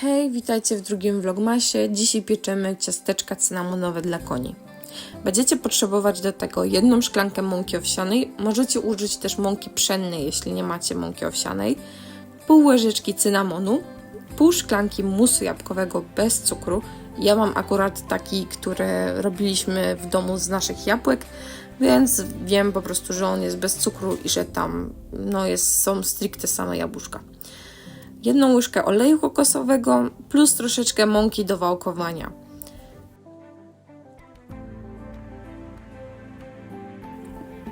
Hej, witajcie w drugim vlogmasie. Dzisiaj pieczemy ciasteczka cynamonowe dla koni. Będziecie potrzebować do tego jedną szklankę mąki owsianej. Możecie użyć też mąki pszennej, jeśli nie macie mąki owsianej. Pół łyżeczki cynamonu, pół szklanki musu jabłkowego bez cukru. Ja mam akurat taki, który robiliśmy w domu z naszych jabłek, więc wiem po prostu, że on jest bez cukru i że tam no jest, są stricte same jabłuszka jedną łyżkę oleju kokosowego plus troszeczkę mąki do wałkowania.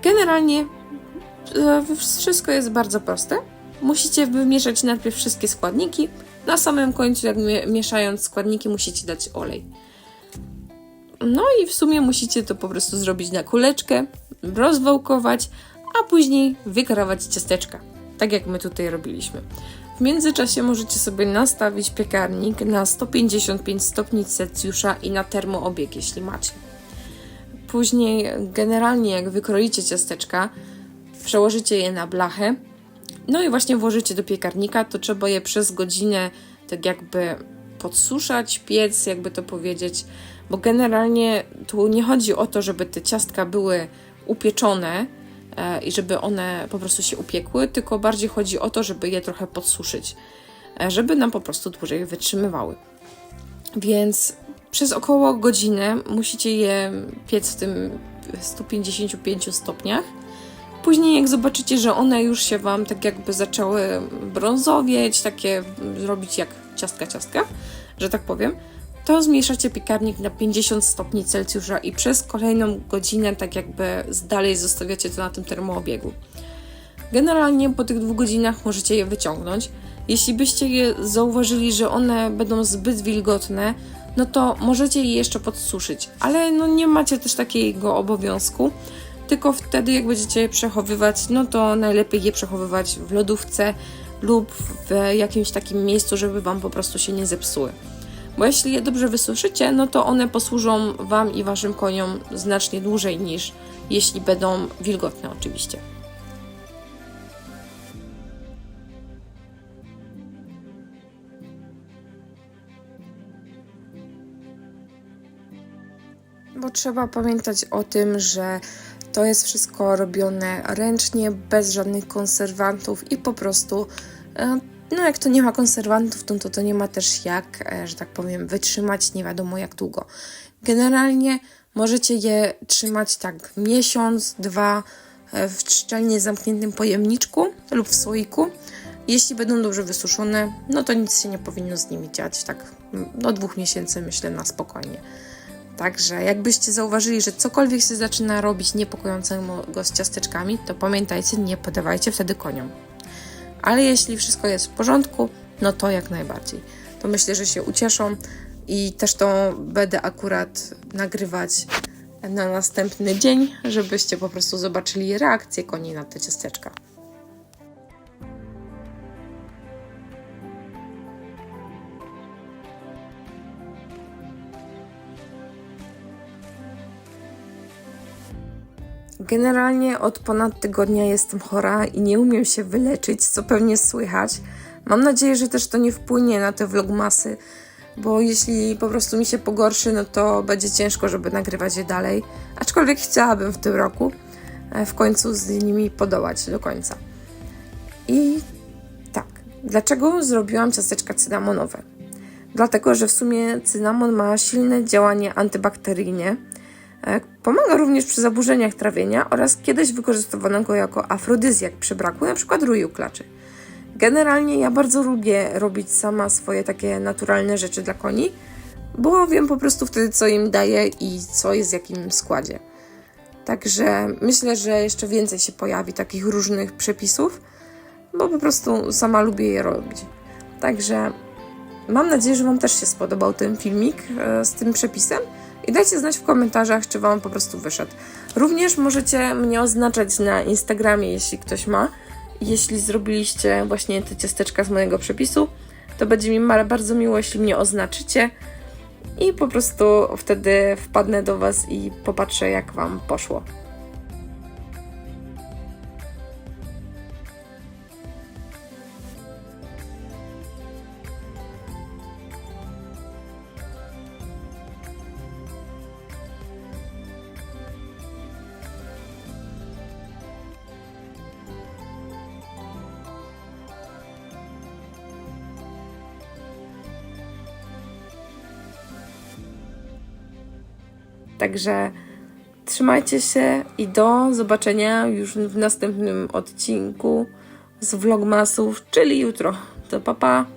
Generalnie e, wszystko jest bardzo proste. Musicie wymieszać najpierw wszystkie składniki. Na samym końcu, jak mieszając składniki, musicie dać olej. No i w sumie musicie to po prostu zrobić na kuleczkę, rozwałkować, a później wykarować ciasteczka, tak jak my tutaj robiliśmy. W międzyczasie możecie sobie nastawić piekarnik na 155 stopni Celsjusza i na termoobieg, jeśli macie. Później, generalnie, jak wykroicie ciasteczka, przełożycie je na blachę, no i właśnie włożycie do piekarnika, to trzeba je przez godzinę tak jakby podsuszać, piec, jakby to powiedzieć, bo generalnie tu nie chodzi o to, żeby te ciastka były upieczone, i żeby one po prostu się upiekły, tylko bardziej chodzi o to, żeby je trochę podsuszyć, e, żeby nam po prostu dłużej wytrzymywały. Więc przez około godzinę musicie je piec w tym 155 stopniach. Później jak zobaczycie, że one już się Wam tak jakby zaczęły brązowieć, takie robić jak ciastka ciastka, że tak powiem, to zmniejszacie piekarnik na 50 stopni Celsjusza i przez kolejną godzinę tak jakby dalej zostawiacie to na tym termoobiegu. Generalnie po tych dwóch godzinach możecie je wyciągnąć. Jeśli byście je zauważyli, że one będą zbyt wilgotne, no to możecie je jeszcze podsuszyć, ale no nie macie też takiego obowiązku. Tylko wtedy, jak będziecie je przechowywać, no to najlepiej je przechowywać w lodówce lub w jakimś takim miejscu, żeby Wam po prostu się nie zepsuły. Bo jeśli je dobrze wysuszycie, no to one posłużą Wam i Waszym koniom znacznie dłużej niż jeśli będą wilgotne oczywiście. Bo trzeba pamiętać o tym, że to jest wszystko robione ręcznie, bez żadnych konserwantów i po prostu e, no jak to nie ma konserwantów, to, to to nie ma też jak, e, że tak powiem, wytrzymać nie wiadomo jak długo. Generalnie możecie je trzymać tak miesiąc, dwa e, w szczelnie zamkniętym pojemniczku lub w słoiku. Jeśli będą dobrze wysuszone, no to nic się nie powinno z nimi dziać. Tak do dwóch miesięcy myślę na spokojnie. Także jakbyście zauważyli, że cokolwiek się zaczyna robić niepokojącego z ciasteczkami, to pamiętajcie, nie podawajcie wtedy koniom. Ale jeśli wszystko jest w porządku, no to jak najbardziej. To myślę, że się ucieszą i też to będę akurat nagrywać na następny dzień, żebyście po prostu zobaczyli reakcję koni na te ciasteczka. Generalnie od ponad tygodnia jestem chora i nie umiem się wyleczyć, co pewnie słychać. Mam nadzieję, że też to nie wpłynie na te vlogmasy, bo jeśli po prostu mi się pogorszy, no to będzie ciężko, żeby nagrywać je dalej. Aczkolwiek chciałabym w tym roku e, w końcu z nimi podołać do końca. I tak, dlaczego zrobiłam ciasteczka cynamonowe? Dlatego, że w sumie cynamon ma silne działanie antybakteryjne pomaga również przy zaburzeniach trawienia oraz kiedyś wykorzystywano go jako afrodyzjak przy braku np. ruju klaczy. Generalnie ja bardzo lubię robić sama swoje takie naturalne rzeczy dla koni, bo wiem po prostu wtedy, co im daję i co jest w jakim składzie. Także myślę, że jeszcze więcej się pojawi takich różnych przepisów, bo po prostu sama lubię je robić. Także mam nadzieję, że Wam też się spodobał ten filmik e, z tym przepisem. I dajcie znać w komentarzach, czy Wam po prostu wyszedł. Również możecie mnie oznaczać na Instagramie, jeśli ktoś ma. Jeśli zrobiliście właśnie te ciasteczka z mojego przepisu, to będzie mi bardzo miło, jeśli mnie oznaczycie. I po prostu wtedy wpadnę do Was i popatrzę, jak Wam poszło. Także trzymajcie się i do zobaczenia już w następnym odcinku z vlogmasów, czyli jutro. To papa. Pa.